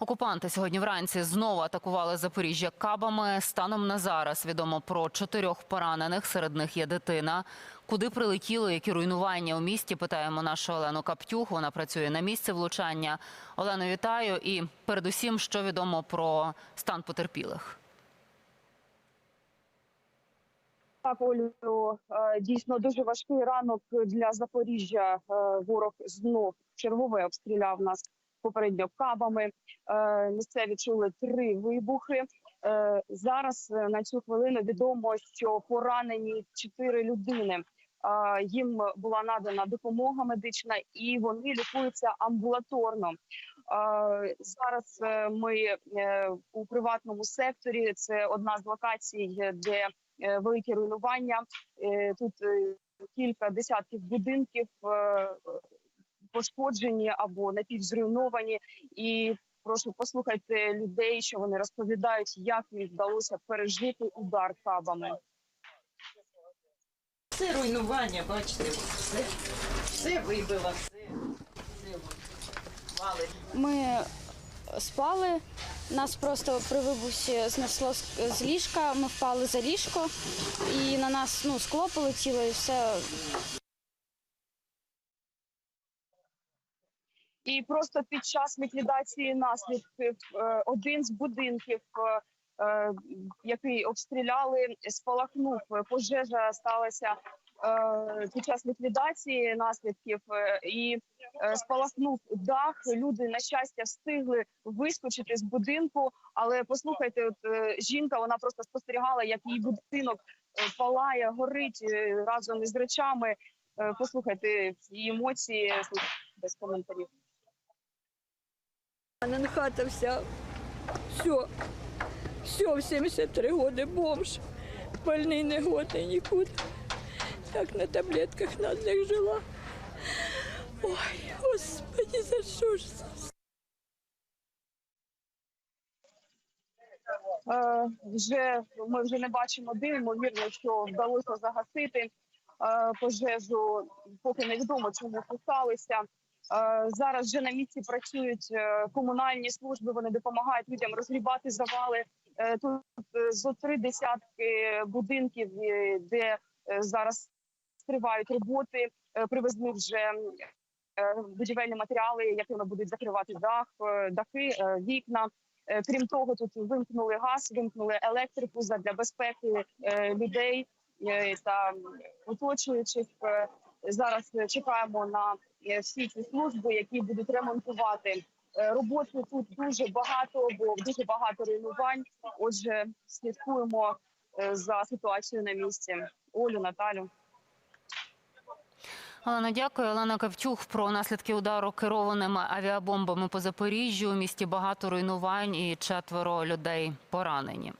Окупанти сьогодні вранці знову атакували Запоріжжя кабами. Станом на зараз відомо про чотирьох поранених. Серед них є дитина. Куди прилетіло, які руйнування у місті? Питаємо нашу Олену Каптюх. Вона працює на місці влучання. Олено, вітаю. І передусім, що відомо про стан потерпілих. Так, Олю, е, дійсно дуже важкий ранок для Запоріжжя. Е, Ворог знов чергове обстріляв нас попередньо кабами. Е, Місцеві чули три вибухи. Е, Зараз е, на цю хвилину відомо, що поранені чотири людини. Їм була надана допомога медична, і вони лікуються амбулаторно. Зараз ми у приватному секторі. Це одна з локацій, де великі руйнування. Тут кілька десятків будинків пошкоджені або напівзруйновані. І прошу послухайте людей, що вони розповідають, як їм вдалося пережити удар кабами. Це руйнування, бачите, все, все вибило, все, все от. Ми спали, нас просто при вибусі знесло з ліжка, ми впали за ліжко, і на нас ну, скло полетіло і все. І просто під час ліквідації наслідків е, один з будинків, е, е, який обстріляли, спалахнув. Пожежа сталася під час ліквідації наслідків, і спалахнув дах. Люди на щастя встигли вискочити з будинку. Але послухайте, от жінка вона просто спостерігала, як її будинок палає, горить разом із речами. Послухайте її емоції без коментарів. У хата вся, все, все, в 73 годи бомж, больний не годний нікуди. Так на таблетках на одних жила. Ой, господи, за що ж це? Е, вже ми вже не бачимо дим. Ймовірно, що вдалося загасити е, пожежу. Поки невідомо, чому. Е, зараз вже на місці працюють е, комунальні служби. Вони допомагають людям розгрібати завали. Е, тут е, зо три десятки будинків, е, де е, зараз тривають роботи. Е, Привезли вже е, будівельні матеріали, якими будуть закривати дах, е, дахи, е, вікна. Е, Крім того, тут вимкнули газ, вимкнули електрику для безпеки е, людей е, та оточуючих. Зараз е, чекаємо на е, всі ці служби, які будуть ремонтувати. Е, Роботи тут дуже багато, бо дуже багато руйнувань. Отже, слідкуємо за ситуацією на місці. Олю, Наталю. Олена, дякую. Олена Кавтюх про наслідки удару керованими авіабомбами по Запоріжжю. У місті багато руйнувань і четверо людей поранені.